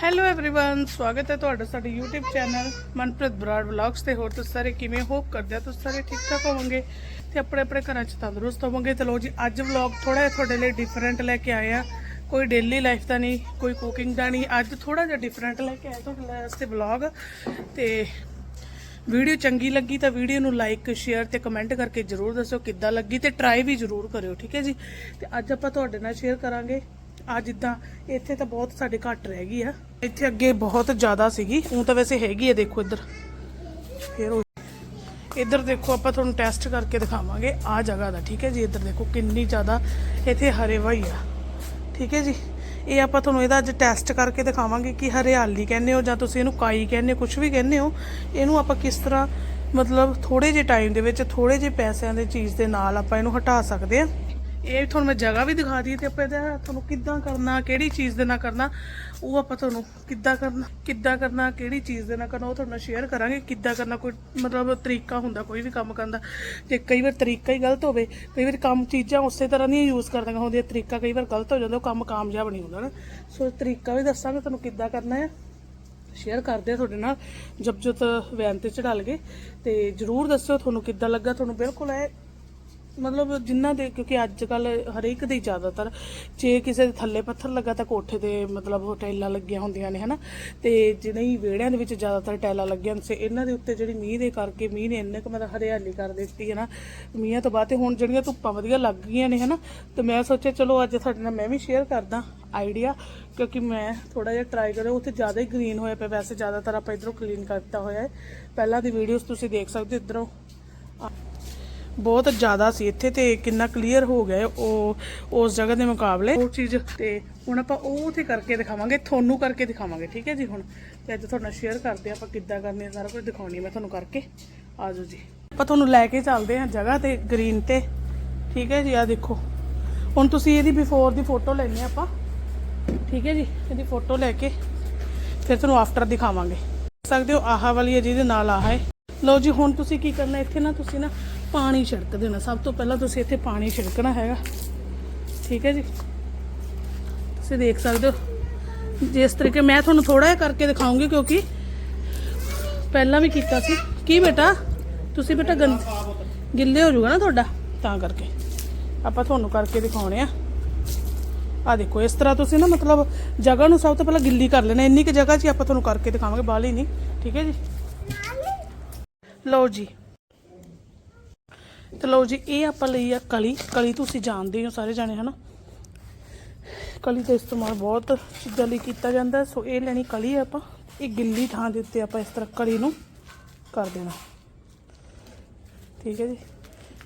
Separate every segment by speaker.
Speaker 1: Hello everyone ਸਵਾਗਤ ਹੈ ਤੁਹਾਡਾ ਸਾਡੇ YouTube channel Manpreet Brar vlogs ਤੇ ਹੋਰ ਤੁਸੀਂ ਸਾਰੇ ਕਿਵੇਂ ਹੋਪ ਕਰਦੇ ਆ ਤੁਸੀਂ ਸਾਰੇ ਠੀਕ ਠਾਕ ਹੋਵੋਗੇ ਤੇ ਆਪਣੇ ਆਪਣੇ ਘਰਾਂ 'ਚ ਤੰਦਰੁਸਤ ਹੋਵੋਗੇ ਤੇ ਲੋ ਜੀ ਅੱਜ ਵਲੌਗ ਥੋੜਾ ਜਿਹਾ ਤੁਹਾਡੇ ਲਈ ਡਿਫਰੈਂਟ ਲੈ ਕੇ ਆਏ ਆ ਕੋਈ ਡੇਲੀ ਲਾਈਫ ਦਾ ਨਹੀਂ ਕੋਈ ਕੁਕਿੰਗ ਦਾ ਨਹੀਂ ਅੱਜ ਥੋੜਾ ਜਿਹਾ ਡਿਫਰੈਂਟ ਲੈ ਕੇ ਆਏ ਤੁਹਾਡੇ ਵਾਸਤੇ ਵਲੌਗ ਤੇ ਵੀਡੀਓ ਚੰਗੀ ਲੱਗੀ ਤਾਂ ਵੀਡੀਓ ਨੂੰ ਲਾਈਕ ਸ਼ੇਅਰ ਤੇ ਕਮੈਂਟ ਕਰਕੇ ਜਰੂਰ ਦੱਸਿਓ ਕਿੱਦਾਂ ਲੱਗੀ ਤੇ ਟਰਾਈ ਵੀ ਜਰੂਰ ਕਰਿਓ ਠੀਕ ਹੈ ਜੀ ਤੇ ਅੱਜ ਆਪਾਂ ਤੁਹਾਡੇ ਨਾਲ ਸ਼ੇਅਰ ਕਰਾਂਗੇ ਆ ਜਿੱਦਾਂ, ਇੱਥੇ ਤਾਂ ਬਹੁਤ ਸਾਡੇ ਘੱਟ ਰਹਿ ਗਈ ਆ। ਇੱਥੇ ਅੱਗੇ ਬਹੁਤ ਜ਼ਿਆਦਾ ਸੀਗੀ, ਉਹ ਤਾਂ ਵੈਸੇ ਹੈਗੀ ਆ, ਦੇਖੋ ਇੱਧਰ। ਫਿਰ ਇੱਧਰ ਦੇਖੋ, ਆਪਾਂ ਤੁਹਾਨੂੰ ਟੈਸਟ ਕਰਕੇ ਦਿਖਾਵਾਂਗੇ ਆ ਜਗ੍ਹਾ ਦਾ, ਠੀਕ ਹੈ ਜੀ? ਇੱਧਰ ਦੇਖੋ, ਕਿੰਨੀ ਜ਼ਿਆਦਾ ਇੱਥੇ ਹਰੇਵਾਈ ਆ। ਠੀਕ ਹੈ ਜੀ? ਇਹ ਆਪਾਂ ਤੁਹਾਨੂੰ ਇਹਦਾ ਅੱਜ ਟੈਸਟ ਕਰਕੇ ਦਿਖਾਵਾਂਗੇ ਕਿ ਹਰਿਆਲੀ ਕਹਿੰਦੇ ਹੋ ਜਾਂ ਤੁਸੀਂ ਇਹਨੂੰ ਕਾਈ ਕਹਿੰਦੇ ਹੋ ਕੁਝ ਵੀ ਕਹਿੰਦੇ ਹੋ। ਇਹਨੂੰ ਆਪਾਂ ਕਿਸ ਤਰ੍ਹਾਂ, ਮਤਲਬ ਥੋੜੇ ਜਿਹੇ ਟਾਈਮ ਦੇ ਵਿੱਚ ਥੋੜੇ ਜਿਹੇ ਪੈਸਿਆਂ ਦੇ ਚੀਜ਼ ਦੇ ਨਾਲ ਆਪਾਂ ਇਹਨੂੰ ਹਟਾ ਸਕਦੇ ਆ ਇਹ ਤੁਹਾਨੂੰ ਮੈਂ ਜਗ੍ਹਾ ਵੀ ਦਿਖਾ ਦਈ ਤੇ ਆਪਾਂ ਇਹਦਾ ਤੁਹਾਨੂੰ ਕਿੱਦਾਂ ਕਰਨਾ, ਕਿਹੜੀ ਚੀਜ਼ ਦੇ ਨਾਲ ਕਰਨਾ, ਉਹ ਆਪਾਂ ਤੁਹਾਨੂੰ ਕਿੱਦਾਂ ਕਰਨਾ ਕਿੱਦਾਂ ਕਰਨਾ, ਕਿਹੜੀ ਚੀਜ਼ ਦੇ ਨਾਲ ਕਰਨਾ, ਉਹ ਤੁਹਾਡੇ ਨਾਲ ਸ਼ੇਅਰ ਕਰਾਂਗੇ, ਕਿੱਦਾਂ ਕਰਨਾ, ਕੋਈ ਮਤਲਬ ਤਰੀਕਾ ਹੁੰਦਾ, ਕੋਈ ਵੀ ਕੰਮ ਕਰਨ ਦਾ। ਜੇ ਕਈ ਵਾਰ ਤਰੀਕਾ ਹੀ ਗਲਤ ਹੋਵੇ, ਕਈ ਵਾਰ ਕੰਮ ਚੀਜ਼ਾਂ ਉਸੇ ਤਰ੍ਹਾਂ ਦੀਆਂ ਯੂਜ਼ ਕਰਦੀਆਂ ਹੁੰਦੀਆਂ ਤਰੀਕਾ ਕਈ ਵਾਰ ਗਲਤ ਹੋ ਜਾਂਦਾ, ਉਹ ਕੰਮ ਕਾਮਯਾਬ ਨਹੀਂ ਹੁੰਦਾ ਨਾ। ਸੋ ਤਰੀਕਾ ਵੀ ਦੱਸਾਂਗੇ, ਤੁਹਾਨੂੰ ਕਿੱਦਾਂ ਕਰਨਾ ਹੈ। ਸ਼ੇਅਰ ਕਰਦੇ ਆ ਤੁਹਾਡੇ ਨਾਲ ਜਬਜੋਤ ਵੈਨ ਤੇ ਚੜਾ ਲਗੇ ਤੇ ਜਰੂਰ ਦੱਸਿਓ ਤੁਹਾਨੂੰ ਕਿੱਦਾਂ ਲੱਗਾ, ਤੁਹਾਨੂੰ ਬਿਲਕੁਲ ਇਹ ਮਤਲਬ ਜਿਨ੍ਹਾਂ ਦੇ, ਕਿਉਂਕਿ ਅੱਜ ਕੱਲ ਹਰੇਕ ਦੇ ਜ਼ਿਆਦਾਤਰ, ਜੇ ਕਿਸੇ ਦੇ ਥੱਲੇ ਪੱਥਰ ਲੱਗਾ ਤਾਂ ਕੋਠੇ ਤੇ ਮਤਲਬ ਉਹ ਟੈਲਾਂ ਲੱਗੀਆਂ ਹੁੰਦੀਆਂ ਨੇ, ਹਨਾ? ਤੇ ਜਿਹੜੇ ਹੀ ਵਿਹੜਿਆਂ ਦੇ ਵਿੱਚ ਜ਼ਿਆਦਾਤਰ ਟੈਲਾਂ ਲੱਗੀਆਂ ਹੁੰਦੀਆਂ ਸੀ ਇਹਨਾਂ ਦੇ ਉੱਤੇ ਜਿਹੜੀ ਮੀਂਹ ਦੇ ਕਰਕੇ, ਮੀਂਹ ਨੇ ਇੰਨੇ ਕੁ ਮਤਲਬ ਹਰਿਆਲੀ ਕਰ ਦਿੱਤੀ ਹੈ ਨਾ ਮੀਂਹਾਂ ਤੋਂ ਬਾਅਦ ਤੇ ਹੁਣ ਜਿਹੜੀਆਂ ਧੁੱਪਾਂ ਵਧੀਆ ਲੱਗ ਗਈਆਂ ਨੇ, ਹਨਾ? ਤੇ ਮੈਂ ਸੋਚਿਆ, ਚਲੋ ਅੱਜ ਤੁਹਾਡੇ ਨਾਲ ਮੈਂ ਵੀ ਸ਼ੇਅਰ ਕਰਦਾ ਆਈਡੀਆ ਕਿਉਂਕਿ ਮੈਂ ਥੋੜਾ ਜਿਹਾ ਟਰਾਈ ਕਰਿਆ, ਉੱਥੇ ਜ਼ਿਆਦਾ ਹੀ ਗ੍ਰੀਨ ਹੋਇਆ ਪਿਆ, ਵੈਸੇ ਜ਼ਿਆਦਾਤਰ ਆਪਾਂ ਇਧਰੋਂ ਕਲੀਨ ਕਰਤਾ ਹੋਇਆ ਹੈ। ਪਹਿਲਾਂ ਦੀ ਵੀਡੀਓਜ਼ ਤੁਸੀਂ ਦੇਖ ਸਕਦੇ ਹੋ ਇਧਰੋਂ। ਬਹੁਤ ਜ਼ਿਆਦਾ ਸੀ। ਇੱਥੇ ਤੇ ਕਿੰਨਾ ਕਲੀਅਰ ਹੋ ਗਿਆ ਉਹ, ਉਸ ਜਗ੍ਹਾ ਦੇ ਮੁਕਾਬਲੇ। ਉਹ ਚੀਜ਼ ਤੇ ਹੁਣ ਆਪਾਂ ਉਹ ਉੱਥੇ ਕਰਕੇ ਦਿਖਾਵਾਂਗੇ, ਤੁਹਾਨੂੰ ਕਰਕੇ ਦਿਖਾਵਾਂਗੇ, ਠੀਕ ਹੈ ਜੀ ਹੁਣ? ਤੇ ਅੱਜ ਤੁਹਾਡੇ ਸ਼ੇਅਰ ਕਰਦੇ ਆਪਾਂ ਕਿੱਦਾਂ ਕਰਨੀ ਸਾਰਾ ਕੁਝ ਦਿਖਾਉਣੀ ਮੈਂ ਤੁਹਾਨੂੰ ਕਰਕੇ। ਆ ਜੀ। ਆਪਾਂ ਤੁਹਾਨੂੰ ਲੈ ਕੇ ਚੱਲਦੇ ਹਾਂ ਜਗ੍ਹਾ ਤੇ ਗ੍ਰੀਨ ਤੇ। ਠੀਕ ਹੈ ਜੀ ਆ ਦੇਖੋ। ਹੁਣ ਤੁਸੀਂ ਇਹਦੀ ਬਿਫੋਰ ਦੀ ਫੋਟੋ ਲੈਣੀ ਆਪਾਂ। ਠੀਕ ਹੈ ਜੀ, ਇਹਦੀ ਫੋਟੋ ਲੈ ਕੇ। ਫਿਰ ਤੁਹਾਨੂੰ ਆਫਟਰ ਦਿਖਾਵਾਂਗੇ। ਦੇਖ ਸਕਦੇ ਹੋ, ਆਹ ਵਾਲੀ ਹੈ ਜਿਹਦੇ ਨਾਲ ਆਹ ਹੈ। ਲਓ ਜੀ, ਹੁਣ ਤੁਸੀਂ ਕੀ ਕਰਨਾ, ਇੱਥੇ ਨਾ ਤੁਸੀਂ ਨਾ ਪਾਣੀ ਛਿੜਕ ਦੇਣਾ ਸਭ ਤੋਂ ਪਹਿਲਾਂ ਤੁਸੀਂ ਇੱਥੇ ਪਾਣੀ ਛਿੜਕਣਾ ਹੈਗਾ। ਠੀਕ ਹੈ ਜੀ? ਤੁਸੀਂ ਦੇਖ ਸਕਦੇ ਹੋ। ਜਿਸ ਤਰੀਕੇ ਮੈਂ ਤੁਹਾਨੂੰ ਥੋੜਾ ਜਿਹਾ ਕਰਕੇ ਦਿਖਾਉਂਗੀ ਕਿਉਂਕਿ ਪਹਿਲਾਂ ਵੀ ਕੀਤਾ ਸੀ। ਕੀ ਬੇਟਾ? ਤੁਸੀਂ ਬੇਟਾ ਗੰਦ ਗਿੱਲੇ ਹੋ ਜਾਊਗਾ ਨਾ ਤੁਹਾਡਾ? ਤਾਂ ਕਰਕੇ। ਆਪਾਂ ਤੁਹਾਨੂੰ ਕਰਕੇ ਦਿਖਾਉਣੇ ਆ। ਆ ਦੇਖੋ, ਇਸ ਤਰ੍ਹਾਂ ਤੁਸੀਂ ਨਾ ਮਤਲਬ ਜਗ੍ਹਾ ਨੂੰ ਸਭ ਤੋਂ ਪਹਿਲਾਂ ਗਿੱਲੀ ਕਰ ਲੈਣਾ। ਇੰਨੀ ਕਿ ਜਗ੍ਹਾ 'ਚ ਆਪਾਂ ਤੁਹਾਨੂੰ ਕਰਕੇ ਦਿਖਾਵਾਂਗੇ, ਬਾਹਲੀ ਨਹੀਂ। ਠੀਕ ਹੈ ਜੀ? ਲਓ ਜੀ। ਤੇ ਲਓ ਜੀ, ਇਹ ਆਪਾਂ ਲਈ ਆ ਕਲੀ। ਕਲੀ ਤੁਸੀਂ ਜਾਣਦੇ ਹੋ ਸਾਰੇ ਜਾਣੇ, ਹਨਾ? ਕਲੀ ਦਾ ਇਸਤੇਮਾਲ ਬਹੁਤ ਚੀਜ਼ਾਂ ਲਈ ਕੀਤਾ ਜਾਂਦਾ ਸੋ ਇਹ ਲੈਣੀ ਕਲੀ ਆਪਾਂ। ਇਹ ਗਿੱਲੀ ਥਾਂ ਦੇ ਉੱਤੇ ਆਪਾਂ ਇਸ ਤਰ੍ਹਾਂ ਕਲੀ ਨੂੰ ਕਰ ਦੇਣਾ। ਠੀਕ ਹੈ ਜੀ।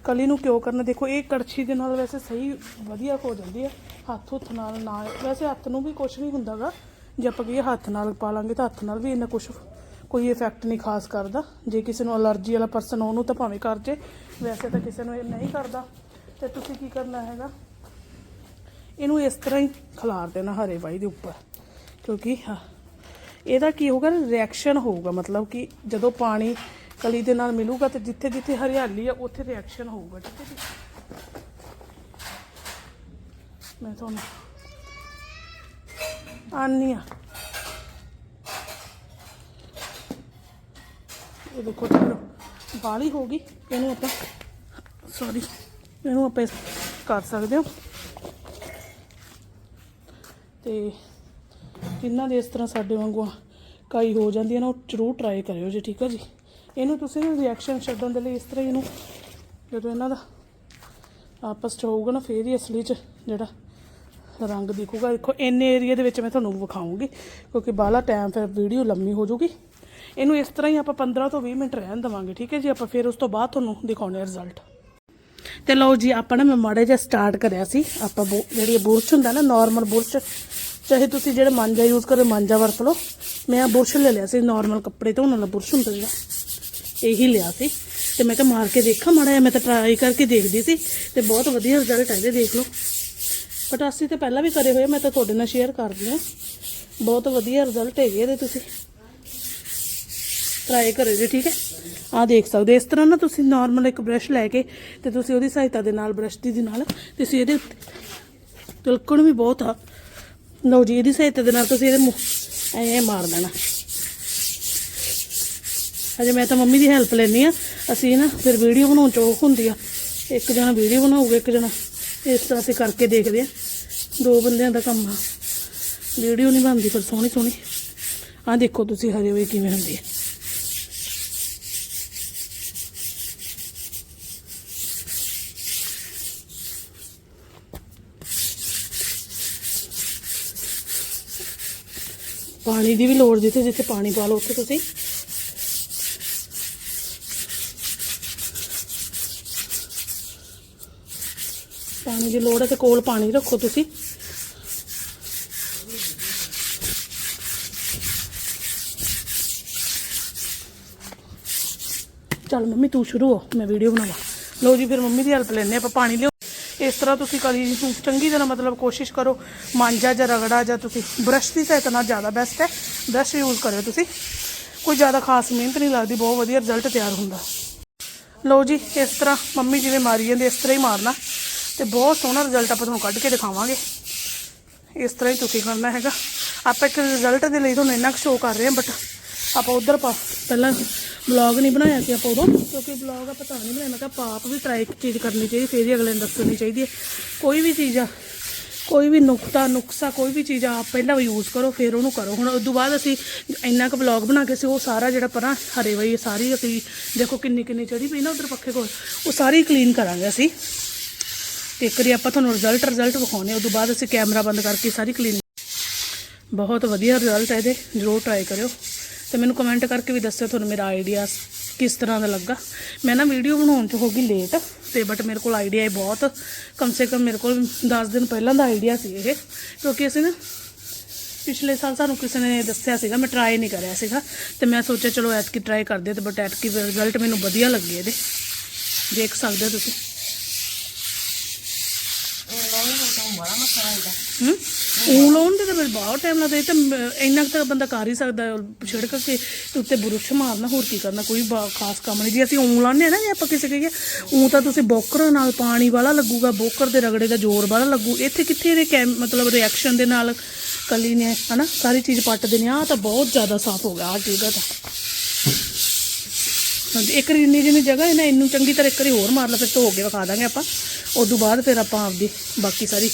Speaker 1: ਕਲੀ ਨੂੰ ਕਿਉਂ ਕਰਨਾ। ਦੇਖੋ, ਇਹ ਕੜਛੀ ਦੇ ਨਾਲ ਵੈਸੇ ਸਹੀ ਵਧੀਆ ਹੋ ਜਾਂਦੀ ਹੈ। ਹੱਥ ਹੁੱਥ ਨਾਲ ਨਾ ਵੈਸੇ ਹੱਥ ਨੂੰ ਵੀ ਕੁਝ ਨਹੀਂ ਹੁੰਦਾਗਾ। ਜੇ ਆਪਾਂ ਕਹੀਏ ਹੱਥ ਨਾਲ ਪਾ ਲਾਂਗੇ ਤਾਂ ਹੱਥ ਨਾਲ ਵੀ ਇੰਨਾ ਕੁਝ ਕੋਈ ਇਫੈਕਟ ਨਹੀਂ ਖਾਸ ਕਰਦਾ। ਜੇ ਕਿਸੇ ਨੂੰ ਅਲਰਜੀ ਵਾਲਾ ਪਰਸਨ ਉਹਨੂੰ ਤਾਂ ਭਾਵੇਂ ਕਰ ਜੇ। ਵੈਸੇ ਤਾਂ ਕਿਸੇ ਨੂੰ ਇਹ ਨਹੀਂ ਕਰਦਾ। ਤੇ ਤੁਸੀਂ ਕੀ ਕਰਨਾ ਹੈਗਾ? ਇਹਨੂੰ ਇਸ ਤਰ੍ਹਾਂ ਹੀ ਖਿਲਾਰ ਦੇਣਾ ਹਰੇ ਬਾਈ ਦੇ ਉੱਪਰ। ਕਿਉਂਕਿ ਹਾਂ, ਇਹਦਾ ਕੀ ਹੋਊਗਾ ਰਿਐਕਸ਼ਨ ਹੋਊਗਾ। ਮਤਲਬ ਕਿ ਜਦੋਂ ਪਾਣੀ ਕਲੀ ਦੇ ਨਾਲ ਮਿਲੂਗਾ ਤੇ ਜਿੱਥੇ ਜਿੱਥੇ ਹਰਿਆਲੀ ਆ ਉੱਥੇ ਰਿਐਕਸ਼ਨ ਹੋਊਗਾ। ਠੀਕ ਹੈ ਜੀ? ਮੈਂ ਤੁਹਾਨੂੰ ਆਨੀ ਆ ਇਹ ਦੇਖੋ ਚਲੋ ਬਾਲੀ ਹੋ ਗਈ। ਇਹਨੂੰ ਆਪਾਂ ਸੌਰੀ ਇਹਨੂੰ ਆਪਾਂ ਕਰ ਸਕਦੇ ਹਾਂ। ਤੇ ਜਿਨ੍ਹਾਂ ਦੇ ਇਸ ਤਰ੍ਹਾਂ ਸਾਡੇ ਵਾਂਗੂ ਕਾਈ ਹੋ ਜਾਂਦੀ ਹੈ ਨਾ, ਉਹ ਜ਼ਰੂਰ ਟਰਾਈ ਕਰਿਓ ਜੀ, ਠੀਕ ਹੈ ਜੀ? ਇਹਨੂੰ ਤੁਸੀਂ ਨਾ ਰਿਐਕਸ਼ਨ ਛੱਡਣ ਦੇ ਲਈ ਇਸ ਤਰ੍ਹਾਂ ਹੀ ਇਹਨੂੰ ਜਦੋਂ ਇਹਨਾਂ ਦਾ ਆਪਸ 'ਚ ਹੋਊਗਾ ਨਾ, ਫੇਰ ਹੀ ਅਸਲੀ 'ਚ ਜਿਹੜਾ ਰੰਗ ਦਿਖੂਗਾ। ਦੇਖੋ, ਇੰਨੇ ਏਰੀਆ ਦੇ ਵਿੱਚ ਮੈਂ ਤੁਹਾਨੂੰ ਵਿਖਾਉਂਗੀ, ਕਿਉਂਕਿ ਬਾਹਲਾ ਟਾਈਮ ਫਿਰ ਵੀਡੀਓ ਲੰਮੀ ਹੋ ਜਾਊਗੀ। ਇਹਨੂੰ ਇਸ ਤਰ੍ਹਾਂ ਹੀ ਆਪਾਂ 15 ਤੋਂ 20 ਮਿੰਟ ਰਹਿਣ ਦੇਵਾਂਗੇ, ਠੀਕ ਹੈ ਜੀ? ਆਪਾਂ ਫਿਰ ਉਸ ਤੋਂ ਬਾਅਦ ਤੁਹਾਨੂੰ ਦਿਖਾਉਣੇ ਰਿਜ਼ਲਟ ਤੇ ਲਓ ਜੀ, ਆਪਾਂ ਨਾ ਮੈਂ ਮਾੜੇ ਜਿਹਾ ਸਟਾਰਟ ਕਰਿਆ ਸੀ। ਆਪਾਂ ਬੁ- ਜਿਹੜੀ ਬੁਰਸ਼ ਹੁੰਦਾ ਨਾ ਨਾਰਮਲ ਬੁਰਸ਼, ਚਾਹੇ ਤੁਸੀਂ ਜਿਹੜਾ ਮਾਂਜਾ ਯੂਜ਼ ਕਰੋ, ਮਾਂਜਾ ਵਰਤ ਲਓ। ਮੈਂ ਆ ਬੁਰਸ਼ ਲੈ ਲਿਆ ਸੀ ਨਾਰਮਲ ਕੱਪੜੇ ਧੋਣ ਵਾਲਾ ਬੁਰਸ਼ ਹੁੰਦਾ ਜਿਹੜਾ ਇਹੀ ਲਿਆ ਸੀ। ਤੇ ਮੈਂ ਤਾਂ ਮਾਰ ਕੇ ਦੇਖਾਂ, ਮਾੜਾ ਜਿਹਾ ਮੈਂ ਤਾਂ ਟਰਾਈ ਕਰਕੇ ਦੇਖਦੀ ਸੀ। ਤੇ ਬਹੁਤ ਵਧੀਆ ਰਿਜ਼ਲਟ ਆਏ ਦੇਖ ਲਓ। ਬਟ ਅਸੀਂ ਤਾਂ ਪਹਿਲਾਂ ਵੀ ਕਰੇ ਹੋਏ ਮੈਂ ਤਾਂ ਤੁਹਾਡੇ ਨਾਲ ਸ਼ੇਅਰ ਕਰਦੀ ਹਾਂ। ਬਹੁਤ ਵਧੀਆ ਰਿਜ਼ਲਟ ਹੈਗੇ ਇਹਦੇ ਤੁਸੀਂ। ਟਰਾਈ ਕਰਿਓ ਜੀ, ਠੀਕ ਹੈ? ਆ ਦੇਖ ਸਕਦੇ ਇਸ ਤਰ੍ਹਾਂ ਨਾ ਤੁਸੀਂ ਨਾਰਮਲ ਇੱਕ ਬ੍ਰਸ਼ ਲੈ ਕੇ ਤੇ ਤੁਸੀਂ ਉਹਦੀ ਸਹਾਇਤਾ ਦੇ ਨਾਲ ਬ੍ਰਸ਼ ਦੀ ਨਾਲ ਤੁਸੀਂ ਇਹਦੇ ਉੱਤੇ ਤਿਲਕਣ ਵੀ ਬਹੁਤ ਆ। ਲਓ ਜੀ, ਇਹਦੀ ਸਹਾਇਤਾ ਦੇ ਨਾਲ ਤੁਸੀਂ ਇਹਦੇ ਮੂੰਹ ਐ ਮਾਰ ਦੇਣਾ। ਅਜੇ ਮੈਂ ਤਾਂ ਮੰਮੀ ਦੀ ਹੈਲਪ ਲੈਣੀ ਆ ਅਸੀਂ ਨਾ ਫਿਰ ਵੀਡੀਓ ਬਣਾਉਣ ਚ ਔਖ ਹੁੰਦੀ ਆ। ਇੱਕ ਜਣਾ ਵੀਡੀਓ ਬਣਾਊਗਾ, ਇੱਕ ਜਣਾ ਇਸ ਤਰ੍ਹਾਂ ਅਸੀਂ ਕਰਕੇ ਦੇਖਦੇ ਆ ਦੋ ਬੰਦਿਆਂ ਦਾ ਕੰਮ ਆ। ਵੀਡੀਓ ਨਹੀਂ ਬਣਦੀ, ਪਰ ਸੋਹਣੀ ਸੋਹਣੀ ਆ ਦੇਖੋ ਤੁਸੀਂ ਹਰੇ ਹੋਏ ਕਿਵੇਂ ਹੁੰਦੀ ਹੈ ਪਾਣੀ ਦੀ ਵੀ ਲੋੜ ਜਿੱਥੇ ਜਿੱਥੇ ਪਾਣੀ ਪਾ ਲਓ, ਉੱਥੇ ਤੁਸੀਂ। ਪਾਣੀ ਦੀ ਲੋੜ ਹੈ ਤੇ ਕੋਲ ਪਾਣੀ ਰੱਖੋ ਤੁਸੀਂ। ਚੱਲ ਮੰਮੀ ਤੂੰ ਸ਼ੁਰੂ ਹੋ, ਮੈਂ ਵੀਡੀਓ ਬਣਾਵਾਂ। ਲਓ ਜੀ, ਫਿਰ ਮੰਮੀ ਦੀ ਹੈਲਪ ਲੈਣੇ ਆਪਾਂ ਪਾਣੀ ਲਿਓ ਇਸ ਤਰ੍ਹਾਂ ਤੁਸੀਂ ਕਲੀ ਨੂੰ ਚੰਗੀ ਤਰ੍ਹਾਂ ਮਤਲਬ ਕੋਸ਼ਿਸ਼ ਕਰੋ ਮਾਂਜਾ ਜਾਂ ਰਗੜਾ ਜਾਂ ਤੁਸੀਂ ਬ੍ਰਸ਼ ਦੀ ਸਹਾਇਤਾ ਨਾਲ ਜ਼ਿਆਦਾ ਬੈਸਟ ਹੈ। ਬ੍ਰਸ਼ ਯੂਜ਼ ਕਰਿਓ ਤੁਸੀਂ। ਕੋਈ ਜ਼ਿਆਦਾ ਖਾਸ ਮਿਹਨਤ ਨਹੀਂ ਲੱਗਦੀ, ਬਹੁਤ ਵਧੀਆ ਰਿਜ਼ਲਟ ਤਿਆਰ ਹੁੰਦਾ। ਲਓ ਜੀ, ਇਸ ਤਰ੍ਹਾਂ ਮੰਮੀ ਜਿਵੇਂ ਮਾਰੀ ਜਾਂਦੇ, ਇਸ ਤਰ੍ਹਾਂ ਹੀ ਮਾਰਨਾ। ਤੇ ਬਹੁਤ ਸੋਹਣਾ ਰਿਜ਼ਲਟ ਆਪਾਂ ਤੁਹਾਨੂੰ ਕੱਢ ਕੇ ਦਿਖਾਵਾਂਗੇ। ਇਸ ਤਰ੍ਹਾਂ ਹੀ ਤੁਸੀਂ ਕਰਨਾ ਹੈਗਾ। ਆਪਾਂ ਇੱਕ ਰਿਜ਼ਲਟ ਦੇ ਲਈ ਤੁਹਾਨੂੰ ਇੰਨਾ ਕੁ ਸ਼ੋਅ ਕਰ ਰਹੇ ਹਾਂ ਬਟ ਆਪਾਂ ਉਧਰ ਪਾ ਪਹਿਲਾਂ ਵਲੌਗ ਨਹੀਂ ਬਣਾਇਆ ਸੀ ਆਪਾਂ ਉਦੋਂ, ਕਿਉਂਕਿ ਵਲੌਗ ਆਪਾਂ ਤਾਂ ਨਹੀਂ ਬਣਾਇਆ। ਮੈਂ ਕਿਹਾ ਪਾਪ ਵੀ ਟਰਾਈ ਚੀਜ਼ ਕਰਨੀ ਚਾਹੀਦੀ, ਫਿਰ ਹੀ ਅਗਲੇ ਨੂੰ ਦੱਸਣੀ ਚਾਹੀਦੀ ਹੈ। ਕੋਈ ਵੀ ਚੀਜ਼ ਆ, ਕੋਈ ਵੀ ਨੁਕਤਾ, ਨੁਕਸਾ, ਕੋਈ ਵੀ ਚੀਜ਼ ਆ, ਆਪ ਪਹਿਲਾਂ ਯੂਜ਼ ਕਰੋ, ਫਿਰ ਉਹਨੂੰ ਕਰੋ। ਹੁਣ ਉਸ ਤੋਂ ਬਾਅਦ ਅਸੀਂ ਇੰਨਾ ਕੁ ਵਲੌਗ ਬਣਾ ਕੇ ਸੀ ਉਹ ਸਾਰਾ ਜਿਹੜਾ ਪਰਾਂ ਹਰੇ ਵਈ, ਸਾਰੀ ਅਸੀਂ ਦੇਖੋ ਕਿੰਨੀ ਕਿੰਨੀ ਚੜੀ ਪਈ ਨਾ ਉਧਰ ਪੱਖੇ ਕੋਲ, ਉਹ ਸਾਰੀ ਕਲੀਨ ਕਰਾਂਗੇ ਅਸੀਂ। ਤੇ ਇੱਕ ਵਾਰੀ ਆਪਾਂ ਤੁਹਾਨੂੰ ਰਿਜ਼ਲਟ ਰਿਜ਼ਲਟ ਵਿਖਾਉਣੇ ਉਸ ਤੋਂ ਬਾਅਦ ਅਸੀਂ ਕੈਮਰਾ ਬੰਦ ਕਰਕੇ ਸਾਰੀ ਕਲੀਨ ਬਹੁਤ ਵਧੀਆ ਰਿਜ਼ਲਟ ਹੈ ਇਹਦੇ, ਜਰੂਰ ਟਰਾਈ ਕਰਿਓ। ਤੇ ਮੈਨੂੰ ਕਮੈਂਟ ਕਰਕੇ ਵੀ ਦੱਸਿਓ ਤੁਹਾਨੂੰ ਮੇਰਾ ਆਈਡੀਆ ਕਿਸ ਤਰ੍ਹਾਂ ਦਾ ਲੱਗਾ। ਮੈਂ ਨਾ ਵੀਡੀਓ ਬਣਾਉਣ 'ਚ ਹੋ ਗਈ ਲੇਟ ਤੇ ਬਟ ਮੇਰੇ ਕੋਲ ਆਈਡੀਆ ਹੈ ਬਹੁਤ ਕਮ ਸੇ ਕਮ ਮੇਰੇ ਕੋਲ 10 ਦਿਨ ਪਹਿਲਾਂ ਦਾ ਆਈਡੀਆ ਸੀ ਇਹ। ਕਿਉਂਕਿ ਅਸੀਂ ਨਾ ਪਿਛਲੇ ਸਾਲ ਸਾਨੂੰ ਕਿਸੇ ਨੇ ਦੱਸਿਆ ਸੀਗਾ ਮੈਂ ਟਰਾਈ ਨਹੀਂ ਕਰਿਆ ਸੀਗਾ ਤੇ ਮੈਂ ਸੋਚਿਆ ਚਲੋ ਐਤਕੀ ਟਰਾਈ ਕਰਦੇ ਤੇ ਬਟ ਐਤਕੀ ਰਿਜ਼ਲਟ ਮੈਨੂੰ ਵਧੀਆ ਲੱਗੇ ਇਹਦੇ। ਦੇਖ ਸਕਦੇ ਹੋ ਤੁਸੀਂ। ਹੂੰ? ਉਹ ਲਾਉਣ ਦੇ ਤਾਂ ਫਿਰ ਬਹੁਤ ਟਾਈਮ ਲੱਗਦਾ, ਇਹ ਤਾਂ ਇੰਨਾ ਕੁ ਤਾਂ ਬੰਦਾ ਕਰ ਹੀ ਸਕਦਾ ਛਿੜਕ ਕੇ ਤੇ ਉੱਤੇ ਬੁਰਸ਼ ਮਾਰਨਾ, ਹੋਰ ਕੀ ਕਰਨਾ, ਕੋਈ ਬਾ- ਖਾਸ ਕੰਮ ਨਹੀਂ। ਜੇ ਅਸੀਂ ਊਂ ਲਾਉਂਦੇ ਆ ਨਾ, ਜੇ ਆਪਾਂ ਕਿਸੇ ਕਹੀਏ, ਊਂ ਤਾਂ ਤੁਸੀਂ ਬੋਕਰ ਨਾਲ ਪਾਣੀ ਵਾਲਾ ਲੱਗੂਗਾ, ਬੋਕਰ ਦੇ ਰਗੜੇ ਦਾ ਜ਼ੋਰ ਵਾਲਾ ਲੱਗੂ, ਇੱਥੇ ਕਿੱਥੇ ਇਹਦੇ ਕੈਮ, ਮਤਲਬ ਰਿਐਕਸ਼ਨ ਦੇ ਨਾਲ ਕਲੀ ਨੇ, ਹਨਾ, ਸਾਰੀ ਚੀਜ਼ ਪੱਟ ਦੇਣੀ ਆ ਤਾਂ ਬਹੁਤ ਜ਼ਿਆਦਾ ਸਾਫ਼ ਹੋ ਗਿਆ ਆ ਜਗ੍ਹਾ ਤਾਂ। ਹਾਂਜੀ, ਇੱਕ ਵਾਰੀ ਇੰਨੀ ਜਿੰਨੀ ਜਗ੍ਹਾ ਹੈ ਨਾ, ਇਹਨੂੰ ਚੰਗੀ ਤਰ੍ਹਾਂ ਇੱਕ ਵਾਰੀ ਹੋਰ ਮਾਰ ਲਾ, ਫਿਰ ਧੋ ਕੇ ਵਿਖਾ ਦਾਂਗੇ ਆਪਾਂ ਉਸ ਤੋਂ ਬਾਅਦ ਫਿਰ ਆਪਾਂ ਆਪਦੀ ਬਾਕੀ ਸਾਰੀ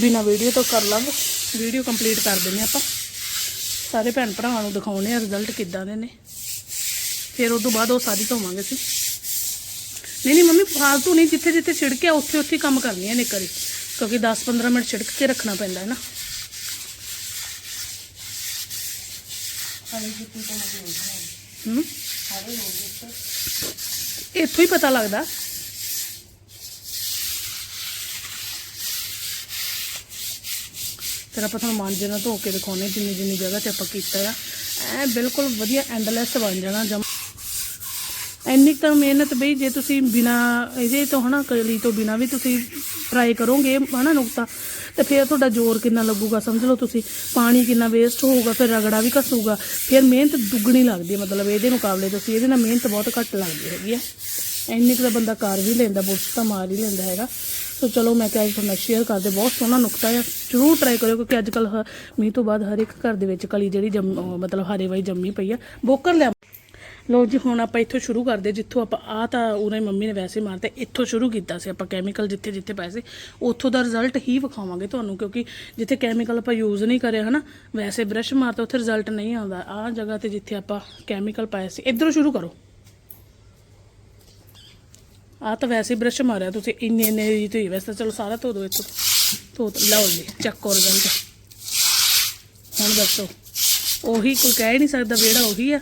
Speaker 1: ਬਿਨਾ ਵੀਡੀਓ ਤੋਂ ਕਰ ਲਾਂਗੇ। ਵੀਡੀਓ ਕੰਪਲੀਟ ਕਰ ਦਿੰਨੇ ਆਪਾਂ। ਸਾਰੇ ਭੈਣ ਭਰਾਵਾਂ ਨੂੰ ਦਿਖਾਉਣੇ ਆ ਰਿਜ਼ਲਟ ਕਿੱਦਾਂ ਦੇ ਨੇ। ਫਿਰ ਉਸ ਤੋਂ ਬਾਅਦ ਉਹ ਸਾਰੀ ਧੋਵਾਂਗੇ ਅਸੀਂ। ਨਹੀਂ ਨਹੀਂ ਮੰਮੀ ਫਾਲਤੂ ਨਹੀਂ। ਜਿੱਥੇ ਜਿੱਥੇ ਛਿੜਕਿਆ ਉੱਥੇ ਉੱਥੇ ਕੰਮ ਕਰਨੀਆਂ ਨੇ ਇੱਕ ਵਾਰੀ। ਕਿਉਂਕਿ 10-15 ਮਿੰਟ ਛਿੜਕ ਕੇ ਰੱਖਣਾ ਪੈਂਦਾ ਹੈ ਨਾ। ਹੂੰ ਇੱਥੋਂ ਹੀ ਪਤਾ ਲੱਗਦਾ। ਫਿਰ ਆਪਾਂ ਤੁਹਾਨੂੰ ਮਾਂਜੇ ਨਾਲ ਧੋ ਕੇ ਦਿਖਾਉਣੇ ਜਿੰਨੀ ਜਿੰਨੀ ਜਗ੍ਹਾ ਤੇ ਆਪਾਂ ਕੀਤਾ ਆ। ਐ ਬਿਲਕੁਲ ਵਧੀਆ ਐਂਡਲੈਸ ਬਣ ਜਾਣਾ ਜਮ ਇੰਨੀ ਕੁ ਤਾਂ ਮਿਹਨਤ ਬਈ, ਜੇ ਤੁਸੀਂ ਬਿਨਾ ਇਹਦੇ ਤੋਂ ਹਨਾ, ਕਲੀ ਤੋਂ ਬਿਨਾ ਵੀ ਤੁਸੀਂ ਟਰਾਈ ਕਰੋਗੇ ਹਨਾ ਨੁਕਤਾ, ਤੇ ਫਿਰ ਤੁਹਾਡਾ ਜ਼ੋਰ ਕਿੰਨਾ ਲੱਗੂਗਾ, ਸਮਝ ਲਓ ਤੁਸੀਂ। ਪਾਣੀ ਕਿੰਨਾ ਵੇਸਟ ਹੋਊਗਾ, ਫਿਰ ਰਗੜਾ ਵੀ ਘਸੂਗਾ। ਫਿਰ ਮਿਹਨਤ ਦੁੱਗਣੀ ਲੱਗਦੀ ਹੈ ਮਤਲਬ ਇਹਦੇ ਮੁਕਾਬਲੇ ਤੁਸੀਂ, ਇਹਦੇ ਨਾਲ ਮਿਹਨਤ ਬਹੁਤ ਘੱਟ ਲੱਗਦੀ ਹੈਗੀ ਆ। ਇੰਨੀ ਕੁ ਤਾਂ ਬੰਦਾ ਕਰ ਵੀ ਲੈਂਦਾ, ਬੁਰਸ਼ ਤਾਂ ਮਾਰ ਹੀ ਲੈਂਦਾ ਹੈਗਾ। ਸੋ ਚਲੋ ਮੈਂ ਕਿਹਾ ਤੁਹਾਨੂੰ ਸ਼ੇਅਰ ਕਰਦੇ, ਬਹੁਤ ਸੋਹਣਾ ਨੁਕਤਾ ਹੈ ਜ਼ਰੂਰ ਟਰਾਈ ਕਰਿਓ, ਕਿਉਂਕਿ ਅੱਜ ਕੱਲ ਮੀਂਹ ਤੋਂ ਬਾਅਦ ਹਰ ਇੱਕ ਘਰ ਦੇ ਵਿੱਚ ਕਲੀ ਜਿਹੜੀ ਜੰਮ ਮਤਲਬ ਹਰੇ ਵਾਈ ਜੰਮੀ ਪਈ ਆ। ਬੋਕਰ ਲੈ ਲੋ ਜੀ, ਹੁਣ ਆਪਾਂ ਇੱਥੋਂ ਸ਼ੁਰੂ ਕਰਦੇ, ਜਿੱਥੋਂ ਆਪਾਂ ਆ ਤਾਂ ਉਹਨੇ ਮੰਮੀ ਨੇ ਵੈਸੇ ਮਾਰਤੇ, ਇੱਥੋਂ ਸ਼ੁਰੂ ਕੀਤਾ ਸੀ ਆਪਾਂ ਕੈਮੀਕਲ ਜਿੱਥੇ ਜਿੱਥੇ ਪਏ ਸੀ, ਉੱਥੋਂ ਦਾ ਰਿਜ਼ਲਟ ਹੀ ਵਿਖਾਵਾਂਗੇ ਤੁਹਾਨੂੰ, ਕਿਉਂਕਿ ਜਿੱਥੇ ਕੈਮੀਕਲ ਆਪਾਂ ਯੂਜ਼ ਨਹੀਂ ਕਰਿਆ, ਹਨਾ, ਵੈਸੇ ਬ੍ਰਸ਼ ਮਾਰਤਾ, ਉੱਥੇ ਰਿਜ਼ਲਟ ਨਹੀਂ ਆਉਂਦਾ। ਆਹ ਜਗ੍ਹਾ ਤੇ ਜਿੱਥੇ ਆਪਾਂ ਕੈਮੀਕਲ ਪਾਇਆ ਸੀ, ਇਧਰੋਂ ਸ਼ੁਰੂ ਕਰੋ। ਆ ਤਾਂ ਵੈਸੇ ਬ੍ਰਸ਼ ਮਾਰਿਆ ਤੁਸੀਂ, ਇੰਨੇ ਇੰਨੇ ਜੀ ਤੇ ਵੈਸੇ ਚਲੋ ਸਾਰਾ ਧੋ ਦੋ ਇੱਥੋਂ। ਧੋ ਲਓ ਜੀ, ਚੱਕੋ ਰਿਜ਼ਲਟ ਹੁਣ ਦੱਸੋ, ਉਹੀ ਕੋਈ ਕਹਿ ਹੀ ਨਹੀਂ ਸਕਦਾ ਵਿਹੜਾ ਉਹੀ ਆ।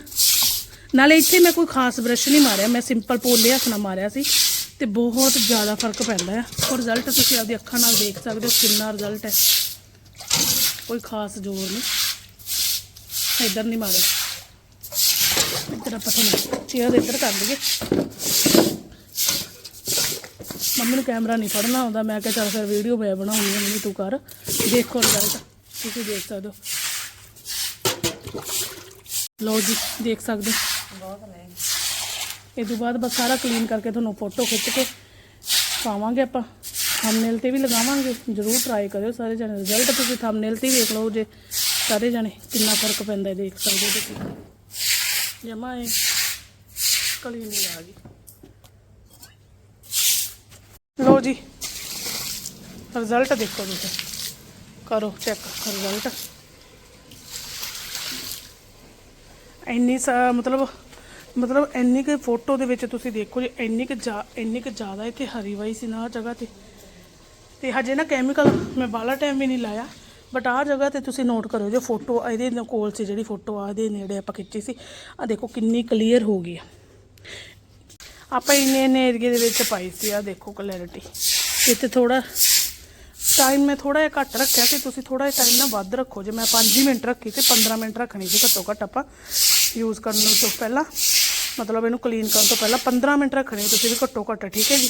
Speaker 1: ਨਾਲੇ ਇੱਥੇ ਮੈਂ ਕੋਈ ਖਾਸ ਬ੍ਰਸ਼ ਨਹੀਂ ਮਾਰਿਆ, ਮੈਂ ਸਿੰਪਲ ਪੋਲੇ ਹੱਥ ਨਾਲ ਮਾਰਿਆ ਸੀ, ਤੇ ਬਹੁਤ ਜ਼ਿਆਦਾ ਫ਼ਰਕ ਪੈਂਦਾ ਆ। ਔਰ ਰਿਜ਼ਲਟ ਤੁਸੀਂ ਆਪਦੀ ਅੱਖਾਂ ਨਾਲ ਦੇਖ ਸਕਦੇ ਹੋ ਕਿੰਨਾ ਰਿਜ਼ਲਟ ਹੈ। ਕੋਈ ਖਾਸ ਜ਼ੋਰ ਨਹੀਂ। ਇੱਧਰ ਨਹੀਂ ਮਾਰਿਆ। ਇੱਧਰ ਆਪਾਂ ਤੁਹਾਨੂੰ ਚੇਅਰ ਇੱਧਰ ਕਰ ਲਈਏ। ਮੰਮੀ ਨੂੰ ਕੈਮਰਾ ਨਹੀਂ ਫੜਨਾ ਆਉਂਦਾ। ਮੈਂ ਕਿਹਾ ਚੱਲ ਫਿਰ ਵੀਡੀਓ ਮੈਂ ਬਣਾਉਣੀ ਹੈ ਮੰਮੀ ਤੂੰ ਕਰ। ਦੇਖੋ ਰਿਜ਼ਲਟ ਤੁਸੀਂ ਦੇਖ ਸਕਦੇ ਹੋ। ਲਓ ਜੀ ਦੇਖ ਸਕਦੇ ਹੋ। ਇਹ ਤੋਂ ਬਾਅਦ ਬਸ ਸਾਰਾ ਕਲੀਨ ਕਰਕੇ ਤੁਹਾਨੂੰ ਫੋਟੋ ਖਿੱਚ ਕੇ ਪਾਵਾਂਗੇ ਆਪਾਂ। ਥੰਬਨੇਲ ਤੇ ਵੀ ਲਗਾਵਾਂਗੇ। ਜਰੂਰ ਟਰਾਈ ਕਰਿਓ ਸਾਰੇ ਜਣੇ। ਰਿਜ਼ਲਟ ਤੁਸੀਂ ਥੰਬਨੇਲ ਤੇ ਵੇਖ ਲਓ ਜੇ ਸਾਰੇ ਜਣੇ। ਕਿੰਨਾ ਫ਼ਰਕ ਪੈਂਦਾ ਦੇਖ ਸਕਦੇ ਹੋ ਤੁਸੀਂ। ਜਮਾ ਇਹ ਕਲੀ ਨਹੀਂ ਆ ਗਈ। ਲੋ ਜੀ। ਰਿਜ਼ਲਟ ਦੇਖੋ ਤੁਸੀਂ। ਕਰੋ ਚੈੱਕ ਰਿਜ਼ਲਟ ਇੰਨੀ ਸਾ, ਮਤਲਬ ਮਤਲਬ ਇੰਨੀ ਕੁ ਫੋਟੋ ਦੇ ਵਿੱਚ ਤੁਸੀਂ ਦੇਖੋ ਜੀ, ਇੰਨੀ ਕੁ ਜਾ, ਇੰਨੀ ਕੁ ਜ਼ਿਆਦਾ ਇੱਥੇ ਹਰੀ ਵਾਈ ਸੀ ਨਾ ਆਹ ਜਗ੍ਹਾ ਤੇ। ਤੇ ਹਜੇ ਨਾ ਕੈਮੀਕਲ ਮੈਂ ਬਾਲਾ ਟਾਈਮ ਵੀ ਨਹੀਂ ਲਾਇਆ ਬਟ ਆਹ ਜਗ੍ਹਾ ਤੇ ਤੁਸੀਂ ਨੋਟ ਕਰੋ ਜੋ ਫੋਟੋ ਇਹਦੇ ਕੋਲ ਸੀ ਜਿਹੜੀ ਫੋਟੋ ਆ ਇਹਦੇ ਨੇੜੇ ਆਪਾਂ ਖਿੱਚੀ ਸੀ। ਆ ਦੇਖੋ ਕਿੰਨੀ ਕਲੀਅਰ ਹੋ ਗਈ ਆ। ਆਪਾਂ ਇੰਨੇ ਇੰਨੇ ਏਰੀਏ ਦੇ ਵਿੱਚ ਪਾਈ ਸੀ ਆ ਦੇਖੋ ਕਲੈਰਿਟੀ ਇੱਥੇ ਥੋੜਾ ਟਾਈਮ ਮੈਂ ਥੋੜਾ ਜਿਹਾ ਘੱਟ ਰੱਖਿਆ ਸੀ, ਤੁਸੀਂ ਥੋੜਾ ਜਿਹਾ ਟਾਈਮ ਨਾ ਵੱਧ ਰੱਖੋ। ਜੇ ਮੈਂ 5 ਮਿੰਟ ਰੱਖੀ ਤੇ 15 ਮਿੰਟ ਰੱਖਣੀ ਸੀ ਘੱਟੋ ਘੱਟ ਆਪਾਂ ਯੂਜ਼ ਕਰਨ ਤੋਂ ਪਹਿਲਾਂ। ਮਤਲਬ ਇਹਨੂੰ ਕਲੀਨ ਕਰਨ ਤੋਂ ਪਹਿਲਾਂ 15 ਮਿੰਟ ਰੱਖਣੀ, ਤੁਸੀਂ ਵੀ ਘੱਟੋ ਘੱਟ, ਠੀਕ ਹੈ ਜੀ?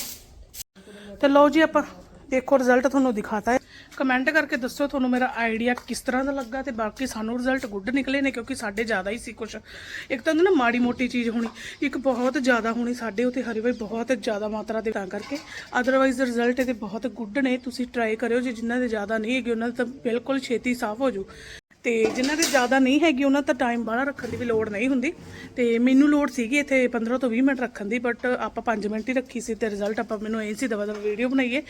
Speaker 1: ਤੇ ਲਓ ਜੀ ਆਪਾਂ, ਦੇਖੋ ਰਿਜ਼ਲਟ ਤੁਹਾਨੂੰ ਦਿਖਾਤਾ ਹੈ। ਕਮੈਂਟ ਕਰਕੇ ਦੱਸੋ ਤੁਹਾਨੂੰ ਮੇਰਾ ਆਈਡੀਆ ਕਿਸ ਤਰ੍ਹਾਂ ਦਾ ਲੱਗਾ ਤੇ ਬਾਕੀ ਸਾਨੂੰ ਰਿਜ਼ਲਟ ਗੁੱਡ ਨਿਕਲੇ ਨੇ ਕਿਉਂਕਿ ਸਾਡੇ ਜ਼ਿਆਦਾ ਹੀ ਸੀ ਕੁਝ ਇੱਕ ਤਾਂ ਹੁੰਦਾ ਨਾ ਮਾੜੀ ਮੋਟੀ ਚੀਜ਼ ਹੋਣੀ, ਇੱਕ ਬਹੁਤ ਜ਼ਿਆਦਾ ਹੋਣੀ ਸਾਡੇ ਉਤੇ ਹਰੀ ਵਾਈ ਬਹੁਤ ਜ਼ਿਆਦਾ ਮਾਤਰਾ ਦੇ ਤਾਂ ਕਰਕੇ। ਅਦਰਵਾਈਜ਼ ਰਿਜ਼ਲਟ ਇਹਦੇ ਬਹੁਤ ਗੁੱਡ ਨੇ, ਤੁਸੀਂ ਟਰਾਈ ਕਰਿਓ ਜੇ ਜਿਨ੍ਹਾਂ ਦੇ ਜ਼ਿਆਦਾ ਨਹੀਂ ਹੈਗੇ ਉਹਨਾਂ ਦੇ ਤਾਂ ਬਿਲਕੁਲ ਛੇਤੀ ਸਾਫ਼ ਹੋ ਜੂ ਤੇ ਜਿਨ੍ਹਾਂ ਦੇ ਜ਼ਿਆਦਾ ਨਹੀਂ ਹੈਗੀ ਉਹਨਾਂ ਦਾ ਟਾਈਮ ਬਾਹਲਾ ਰੱਖਣ ਦੀ ਵੀ ਲੋੜ ਨਹੀਂ ਹੁੰਦੀ। ਤੇ ਮੈਨੂੰ ਲੋੜ ਸੀਗੀ ਇੱਥੇ 15 ਤੋਂ 20 ਮਿੰਟ ਰੱਖਣ ਦੀ ਬਟ ਆਪਾਂ 5 ਮਿੰਟ ਹੀ ਰੱਖੀ ਸੀ ਤੇ ਰਿਜ਼ਲਟ ਆਪਾਂ ਮੈਨੂੰ ਇਹ ਸੀ ਦਵਾ ਦਵਾ ਵੀਡੀਓ ਬਣਾਈਏ।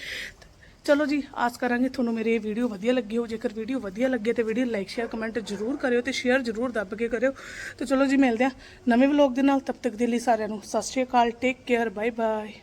Speaker 1: ਚਲੋ ਜੀ, ਆਸ ਕਰਾਂਗੇ ਤੁਹਾਨੂੰ ਮੇਰੀ ਇਹ ਵੀਡੀਓ ਵਧੀਆ ਲੱਗੀ ਹੋ ਜੇਕਰ ਵੀਡੀਓ ਵਧੀਆ ਲੱਗੇ ਤੇ ਵੀਡੀਓ ਲਾਈਕ ਸ਼ੇਅਰ ਕਮੈਂਟ ਜ਼ਰੂਰ ਕਰਿਓ ਤੇ ਸ਼ੇਅਰ ਜ਼ਰੂਰ ਦੱਬ ਕੇ ਕਰਿਓ। ਤੇ ਚਲੋ ਜੀ, ਮਿਲਦੇ ਆ ਨਵੇਂ ਵਲੌਗ ਦੇ ਨਾਲ। ਤਬ ਤੱਕ ਦੇ ਲਈ ਸਾਰਿਆਂ ਨੂੰ Sat Shri Akal. Take care bye bye